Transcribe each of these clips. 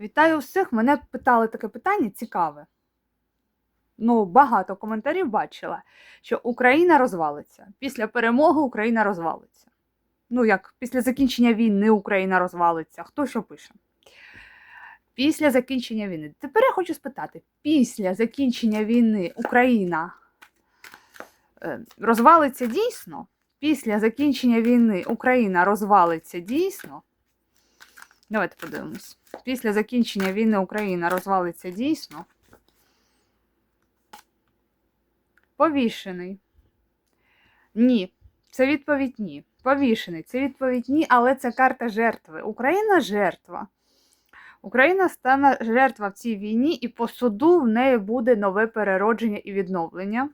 Вітаю всіх! Мене питали таке питання цікаве. Ну, багато коментарів бачила, що Україна розвалиться. Після перемоги Україна розвалиться. Ну, як після закінчення війни Україна розвалиться. Хто що пише? Після закінчення війни. Тепер я хочу спитати: після закінчення війни Україна е, розвалиться дійсно? Після закінчення війни Україна розвалиться дійсно? Давайте подивимось. Після закінчення війни Україна розвалиться дійсно. Повішений. Ні. Це відповідь ні. Повішений. Це відповідь ні, але це карта жертви. Україна жертва. Україна стане жертва в цій війні, і по суду в неї буде нове переродження і відновлення.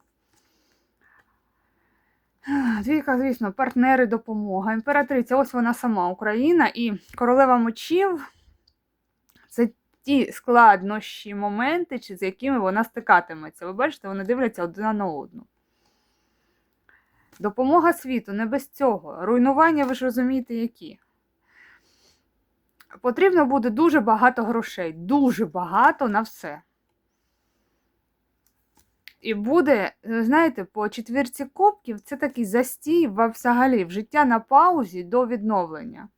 Двійка, звісно, партнери, допомога. Імператриця, ось вона сама Україна, і королева мечів це ті складнощі, моменти, з якими вона стикатиметься. Ви бачите, вони дивляться одна на одну. Допомога світу, не без цього. Руйнування, ви ж розумієте, які. Потрібно буде дуже багато грошей, дуже багато на все. І буде, е, знаєте, по четвірці кубків це такий застій взагалі в життя на паузі до відновлення,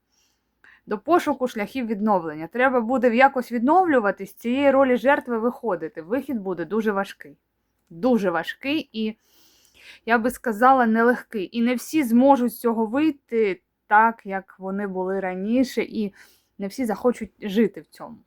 до пошуку шляхів відновлення. Треба буде якось відновлюватись, з цієї ролі жертви виходити. Вихід буде дуже важкий. Дуже важкий і, я би сказала, нелегкий. І не всі зможуть з цього вийти так, як вони були раніше, і не всі захочуть жити в цьому.